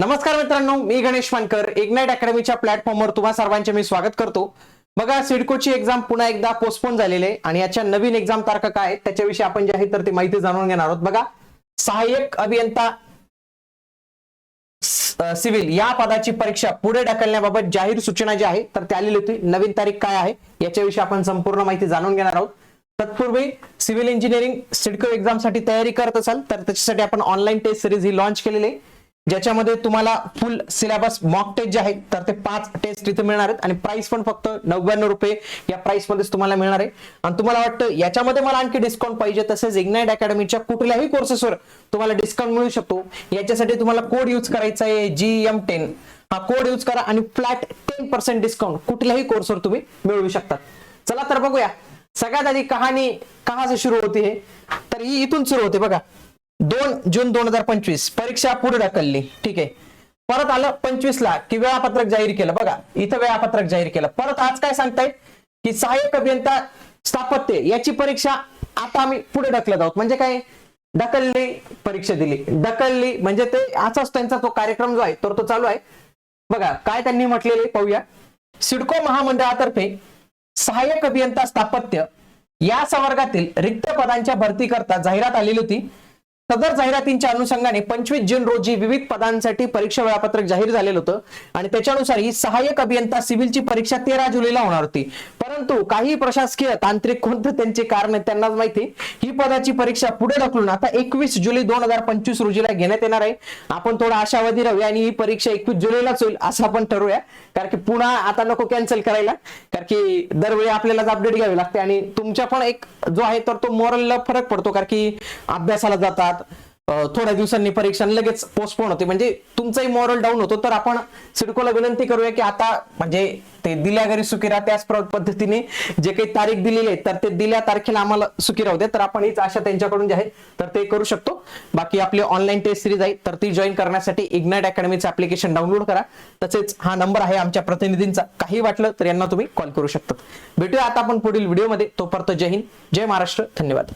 नमस्कार मित्रांनो मी गणेश मानकर. इग्नाइट अकॅडमीच्या प्लॅटफॉर्मवर तुम्हा सर्वांचे मी स्वागत करतो. बघा सिडकोची एक्झाम पुन्हा एकदा पोस्टपोन झालेली आहे आणि याच्या नवीन एक्झाम तारखा काय त्याच्याविषयी आपण जे आहे तर ती माहिती जाणून घेणार आहोत. बघा सहाय्यक अभियंता सिव्हिल या पदाची परीक्षा पुढे ढकलण्याबाबत जाहीर सूचना जी आहे तर ती आलेली होती. नवीन तारीख काय आहे याच्याविषयी आपण संपूर्ण माहिती जाणून घेणार आहोत. तत्पूर्वी सिव्हिल इंजिनिअरिंग सिडको एक्झामसाठी तयारी करत असाल तर त्याच्यासाठी आपण ऑनलाईन टेस्ट सिरीज ही लॉन्च केलेली आहे. ज्याच्यामध्ये तुम्हाला फुल सिलेबस मॉक टेस्ट जे आहेत तर ते पाच टेस्ट इथे मिळणार आहेत. आणि प्राइस पण फक्त नव्याण्णव रुपये या प्राइस मध्येच तुम्हाला मिळणार आहे. आणि तुम्हाला वाटतं याच्यामध्ये मला आणखी डिस्काउंट पाहिजे तसेच इग्नाइट अकॅडमीच्या कुठल्याही कोर्सेसवर तुम्हाला डिस्काउंट मिळू शकतो. याच्यासाठी तुम्हाला कोड यूज करायचा आहे जी एम टेन हा कोड यूज करा आणि फ्लॅट टेन पर्सेंट डिस्काउंट कुठल्याही कोर्सवर तुम्ही मिळवू शकता चला तर बघूया. सगळ्यात आधी कहाणी कहा से सुरू होती है? तर ही इथून सुरू होते बघा. दोन जून दोन हजार पंचवीस. परीक्षा पुढे ढकलली. ठीक आहे. परत आलं पंचवीस ला की वेळापत्रक जाहीर केलं. बघा इथं वेळापत्रक जाहीर केलं. परत आज काय सांगतायत? की सहाय्यक अभियंता स्थापत्य याची परीक्षा आता आम्ही पुढे ढकलत आहोत. म्हणजे काय? ढकलली परीक्षा दिली. ढकलली म्हणजे ते असाच त्यांचा तो कार्यक्रम जो आहे तर तो चालू आहे. बघा काय त्यांनी म्हटलेले पाहूया. सिडको महामंडळातर्फे सहाय्यक अभियंता स्थापत्य या संवर्गातील रिक्त पदांच्या भरती करता जाहिरात आलेली होती. सदर जाहिरातींच्या अनुषंगाने पंचवीस जून रोजी विविध पदांसाठी परीक्षा वेळापत्रक जाहीर झालेलं होतं. आणि त्याच्यानुसार ही सहाय्यक अभियंता सिव्हिलची परीक्षा तेरा जुलैला होणार होती. परंतु काही प्रशासकीय तांत्रिक कोणतं त्यांचे कारण आहे त्यांनाच माहिती ही पदाची परीक्षा पुढे ढकलून आता एकवीस जुलै दोन हजार पंचवीस रोजीला घेण्यात येणार आहे. आपण थोडा आशावादी राहूया आणि ही परीक्षा एकवीस जुलैलाच होईल असं आपण ठरवूया. कारण की पुन्हा आता नको कॅन्सल करायला. कारण की दरवेळी आपल्यालाच अपडेट घ्यावी लागते. आणि तुमच्या पण एक जो आहे तर तो मोरलला फरक पडतो. कारण की अभ्यासाला जातात थोड्या दिवसांनी परीक्षा लगेच पोस्टपोन होते. म्हणजे तुमचाही मॉरल डाऊन होतो तर आपण सिडकोला विनंती करूया की आता म्हणजे ते दिल्या घरी सुखी राहा त्याच पद्धतीने जे काही तारीख दिलेली आहे तर ते दिल्या तारखेला आम्हाला सुखी राहू दे. तर आपण हीच आशा त्यांच्याकडून जे आहे तर ते करू शकतो. बाकी आपली ऑनलाईन टेस्ट सिरीज आहे तर ती जॉईन करण्यासाठी इग्नाइट अकॅडमीचं ऍप्लिकेशन डाउनलोड करा. तसेच हा नंबर आहे आमच्या प्रतिनिधींचा. काही वाटलं तर यांना तुम्ही कॉल करू शकता. भेटूया आता आपण पुढील व्हिडिओमध्ये तोपर्यंत जय हिंद जय महाराष्ट्र. धन्यवाद.